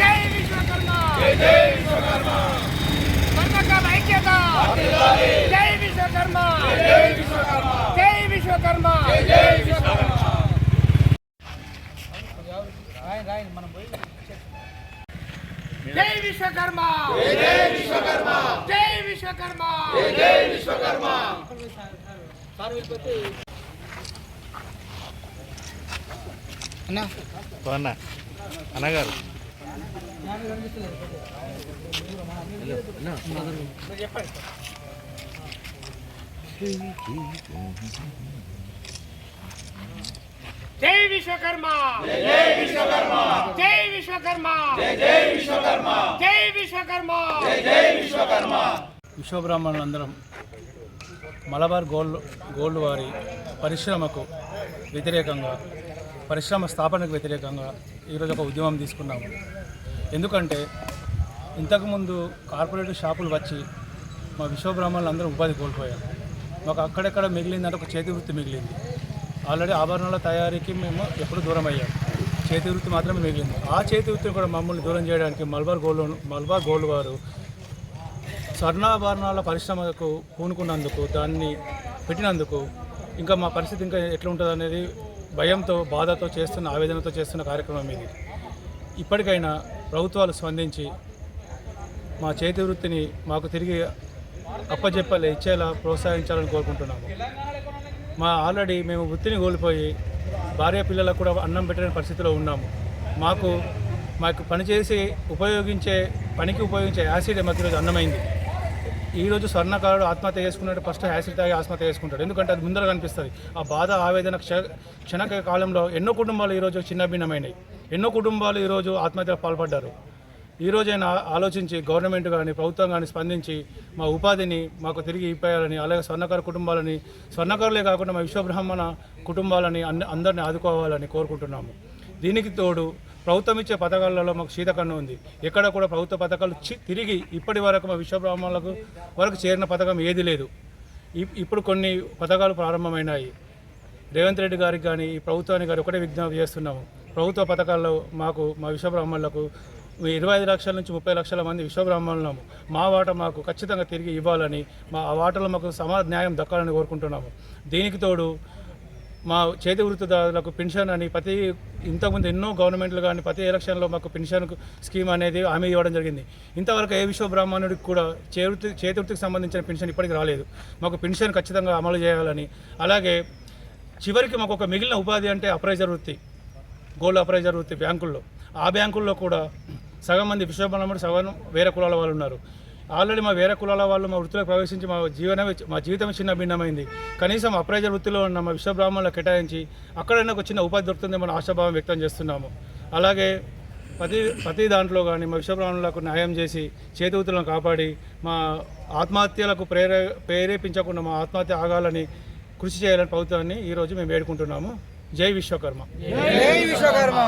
జై విశ్వకర్మ జై విశ్వకర్మ పథకాల ఐక్యత జై విశ్వకర్మ జై విశ్వకర్మ జై విశ్వకర్మ జై విశ్వకర్మ జై విశ్వకర్మ జై విశ్వకర్మ జై విశ్వకర్మ జై అన్న? అన్నగారు జై విశ్వకర్మ! జై విశ్వకర్మ! జై విశ్వకర్మ! జై విశ్వకర్మ! జై విశ్వకర్మ! జై విశ్వకర్మ! విశ్వబ్రాహ్మణులందరం మలబార్ గోల్డ్ గోల్డ్ వారి పరిశ్రమకు వ్యతిరేకంగా పరిశ్రమ స్థాపనకు వ్యతిరేకంగా ఈరోజు ఒక ఉద్యమం తీసుకున్నాము. ఎందుకంటే ఇంతకుముందు కార్పొరేట్ షాపులు వచ్చి మా విశ్వబ్రాహ్మణులు అందరూ ఉపాధి కోల్పోయారు. మాకు అక్కడెక్కడ మిగిలిందంటే ఒక చేతి వృత్తి మిగిలింది. ఆల్రెడీ ఆభరణాల తయారీకి మేము ఎప్పుడు దూరం అయ్యాం. చేతి వృత్తి మాత్రమే మిగిలింది. ఆ చేతి వృత్తిని కూడా మమ్మల్ని దూరం చేయడానికి మల్బార్ గోల్డ్ మల్బార్ గోల్డ్ వారు స్వర్ణాభరణాల పరిశ్రమకు పూనుకున్నందుకు దాన్ని పెట్టినందుకు ఇంకా మా పరిస్థితి ఇంకా ఎట్లా ఉంటుంది అనేది భయంతో బాధతో చేస్తున్న ఆవేదనతో చేస్తున్న కార్యక్రమం ఇది. ఇప్పటికైనా ప్రభుత్వాలు స్పందించి మా చేతి వృత్తిని మాకు తిరిగి అప్పచెప్పలే ఇచ్చేలా ప్రోత్సహించాలని కోరుకుంటున్నాము. మా ఆల్రెడీ మేము వృత్తిని కోల్పోయి భార్య పిల్లలకు కూడా అన్నం పెట్టలేని పరిస్థితిలో ఉన్నాము. మాకు మాకు పనిచేసి ఉపయోగించే పనికి ఉపయోగించే యాసిడ్ మాకు ఈరోజు అన్నమైంది. ఈరోజు స్వర్ణకారుడు ఆత్మహత్య చేసుకున్నట్టు ఫస్ట్ యాసిడ్ తాగి ఆత్మహత్య చేసుకుంటాడు. ఎందుకంటే అది ముందర కనిపిస్తుంది ఆ బాధ ఆవేదన క్ష క్షణక కాలంలో ఎన్నో కుటుంబాలు ఈరోజు చిన్నభిన్నమైనవి ఎన్నో కుటుంబాలు ఈరోజు ఆత్మహత్యకు పాల్పడ్డారు. ఈరోజైనా ఆలోచించి గవర్నమెంట్ కానీ ప్రభుత్వం కానీ స్పందించి మా ఉపాధిని మాకు తిరిగి ఇప్పేయాలని అలాగే స్వర్ణకారు కుటుంబాలని స్వర్ణకారులే కాకుండా మా విశ్వబ్రహ్మణ కుటుంబాలని అన్ని అందరిని ఆదుకోవాలని కోరుకుంటున్నాము. దీనికి తోడు ప్రభుత్వం ఇచ్చే పథకాలలో మాకు శీతకన్ను ఉంది. ఎక్కడ కూడా ప్రభుత్వ పథకాలు చి- తిరిగి ఇప్పటి వరకు మా విశ్వబ్రాహ్మణులకు వరకు చేరిన పథకం ఏది లేదు. ఇప్- ఇప్పుడు కొన్ని పథకాలు ప్రారంభమైనాయి. రేవంత్ రెడ్డి గారికి కానీ ఈ ప్రభుత్వానికి కానీ ఒకటే విజ్ఞప్తి చేస్తున్నాము. ప్రభుత్వ పథకాల్లో మాకు మా విశ్వబ్రాహ్మణులకు ఇరవై ఐదు లక్షల నుంచి ముప్పై లక్షల మంది విశ్వబ్రాహ్మణులము. మా వాట మాకు ఖచ్చితంగా తిరిగి ఇవ్వాలని మా ఆ వాటలో మాకు సమా న్యాయం దక్కాలని కోరుకుంటున్నాము. దీనికి తోడు మా చేతి వృత్తిదారులకు పెన్షన్ అని ప్రతి ఇంతకుముందు ఎన్నో గవర్నమెంట్లు కానీ ప్రతి ఎలక్షన్లో మాకు పెన్షన్ స్కీమ్ అనేది హామీ ఇవ్వడం జరిగింది. ఇంతవరకు ఏ విశ్వ బ్రాహ్మణుడికి కూడా చేతి చేతివృత్తికి సంబంధించిన పెన్షన్ ఇప్పటికి రాలేదు. మాకు పెన్షన్ ఖచ్చితంగా అమలు చేయాలని. అలాగే చివరికి మాకు ఒక మిగిలిన ఉపాధి అంటే అప్రైజర్ వృత్తి గోల్డ్ అప్రైజర్ వృత్తి బ్యాంకుల్లో. ఆ బ్యాంకుల్లో కూడా సగం మంది విశ్వబ్రహ్మణుడు సగం వేరే కులాల వాళ్ళు ఉన్నారు. ఆల్రెడీ మా వేరే కులాల వాళ్ళు మా వృత్తిలో ప్రవేశించి మా జీవనమే మా జీవితం చిన్న భిన్నమైంది. కనీసం అప్రైజర్ వృత్తిలో ఉన్న మా విశ్వబ్రాహ్మణులు కేటాయించి అక్కడైనా ఒక చిన్న ఉపాధి దొరుకుతుంది మన ఆశాభావం వ్యక్తం చేస్తున్నాము. అలాగే ప్రతి ప్రతి దాంట్లో కానీ మా విశ్వబ్రాహ్మణులకు న్యాయం చేసి చేతి వృత్తులను కాపాడి మా ఆత్మహత్యలకు ప్రేరే ప్రేరేపించకుండా మా ఆత్మహత్య ఆగాలని కృషి చేయాలని ప్రభుత్వాన్ని ఈరోజు మేము వేడుకుంటున్నాము. జై విశ్వకర్మ. జై విశ్వకర్మ.